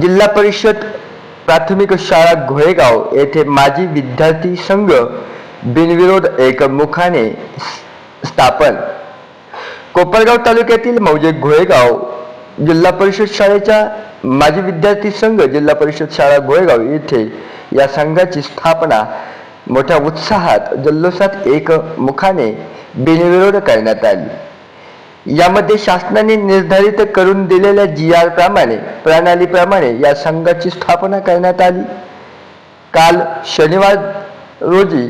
जिल्हा परिषद प्राथमिक शाळा घोळेगाव येथे माजी विद्यार्थी संघ बिनविरोध एकमुखाने स्थापन. कोपरगाव तालुक्यातील मौजे घोळेगाव जिल्हा परिषद शाळेच्या माजी विद्यार्थी संघ जिल्हा परिषद शाळा घोळेगाव येथे या संघाची स्थापना मोठ्या उत्साहात जल्लोषात एकमुखाने बिनविरोध करण्यात आली. यामध्ये शासनाने निर्धारित करून दिलेल्या जी आर प्रमाणे प्रणालीप्रमाणे या संघाची स्थापना करण्यात आली. काल शनिवार रोजी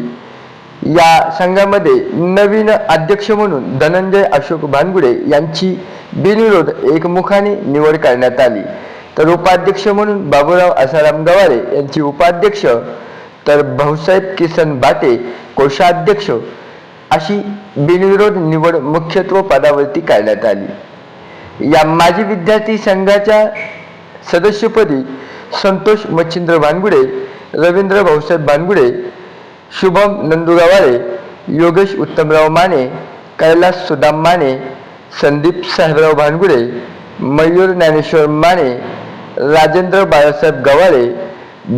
या संघामध्ये नवीन अध्यक्ष म्हणून धनंजय अशोक भानगुडे यांची बिनविरोध एकमुखाने निवड करण्यात आली. तर उपाध्यक्ष म्हणून बाबूराव आसाराम गवारे यांची उपाध्यक्ष तर भाऊसाहेब किसन बाटे कोषाध्यक्ष अशी बिनविरोध निवड मुख्यत्व पदावरती करण्यात आली. या माजी विद्यार्थी संघाच्या सदस्यपदी संतोष मच्छिंद्र भानगुडे रवींद्र भाऊसाहेब भानगुडे शुभम नंदुगावाळे योगेश उत्तमराव माने कैलास सुदाम माने संदीप साहेबराव भानगुडे मयूर ज्ञानेश्वर माने राजेंद्र बाळासाहेब गवाळे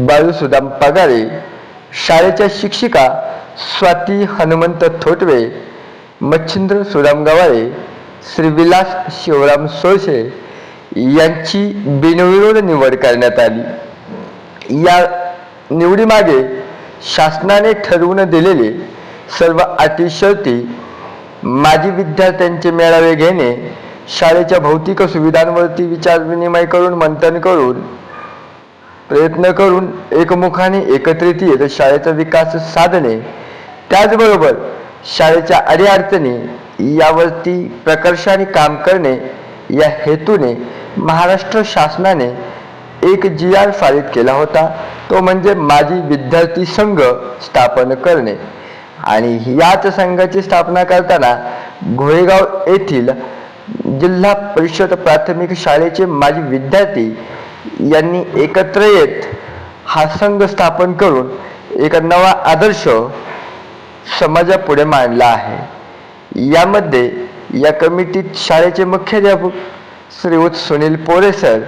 बाळू सुदाम पगारे शाळेच्या शिक्षिका स्वाती हनुमंत थोटवे मच्छिंद्र सुदाम गवारे श्रीविलास शिवराम सोळशे यांची बिनविरोध निवड करण्यात आली. या निवडीमागे शासनाने ठरवून दिलेले सर्व अटी शर्ती माजी विद्यार्थ्यांचे मेळावे घेणे शाळेच्या भौतिक सुविधांवरती विचारविनिमय करून मंथन करून प्रयत्न करून एकमुखाने एकत्रित येत शाळेचा विकास साधणे त्याचबरोबर शाळेच्या अडीअडचणी यावरती प्रकर्षाने काम करणे या हेतूने महाराष्ट्र शासनाने एक जी आर पारित केला होता. तो म्हणजे माजी विद्यार्थी संघ स्थापन करणे. आणि याच संघाची स्थापना करताना घोळेगाव येथील जिल्हा परिषद प्राथमिक शाळेचे माजी विद्यार्थी यांनी एकत्र येत हा संघ स्थापन करून एक नवा आदर्श समाजापुढे मांडला आहे. यामध्ये या कमिटीत शाळेचे मुख्याध्यापक श्रीयुत सुनील पोरे सर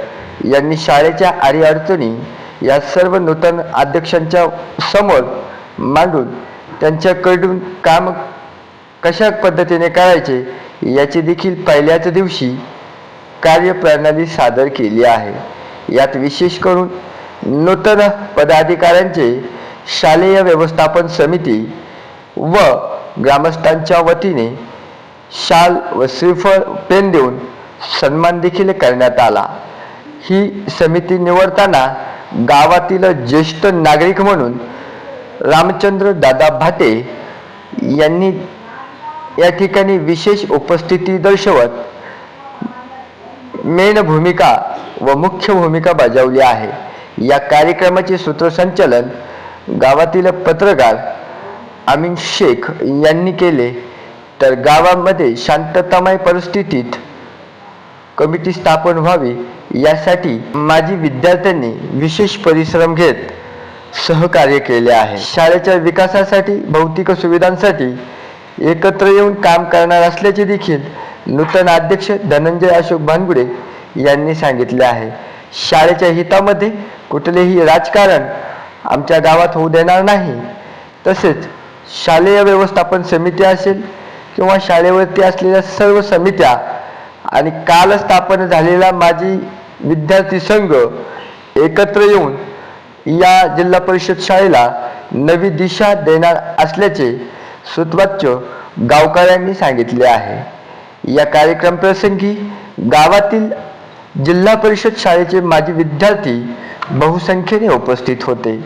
यांनी शाळेच्या अडीअडचणी या सर्व नूतन अध्यक्षांच्या समोर मांडून त्यांच्याकडून काम कशा पद्धतीने करायचे याची देखील पहिल्याच दिवशी कार्यप्रणाली सादर केली आहे. यात विशेष करून नूतन पदाधिकाऱ्यांचे शालेय व्यवस्थापन समिती व ग्रामस्थांच्या वतीने शाल व श्रीफळ पेन देऊन सन्मान देखील करण्यात आला. ही समिती निवडताना गावातील ज्येष्ठ नागरिक म्हणून रामचंद्र दादा भाटे यांनी या ठिकाणी विशेष उपस्थिती दर्शवत मेन भूमिका व मुख्य भूमिका बजावली आहे. या कार्यक्रमाचे सूत्रसंचालन गावातील पत्रकार अमीन शेख यांनी केले तर गावामध्ये शांततामय परिस्थितीत कमिटी स्थापन व्हावी यासाठी माजी विद्यार्थ्यांनी विशेष परिश्रम घेत सहकार्य केले आहे. शाळेच्या विकासासाठी भौतिक सुविधांसाठी एकत्र येऊन काम करणार असल्याचे देखील नूतन अध्यक्ष धनंजय अशोक भानगुडे यांनी सांगितले आहे. शाळेच्या हितामध्ये कुठलेही राजकारण आमच्या गावात होऊ देणार नाही. तसेच शालेय व्यवस्थापन समिती असेल किंवा शाळेवरती असलेल्या सर्व समित्या आणि काल स्थापन झालेला माझी विद्यार्थी संघ एकत्र येऊन या जिल्हा परिषद शाळेला नवी दिशा देणार असल्याचे सुतवाच्य गावकऱ्यांनी सांगितले आहे. या कार्यक्रम प्रसंगी गावातील जिल्हा परिषद शाळेचे माजी विद्यार्थी बहुसंख्येने उपस्थित होते.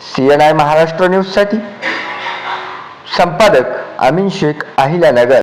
सी एन आय महाराष्ट्र न्यूजसाठी संपादक अमीन शेख अहिल्यानगर.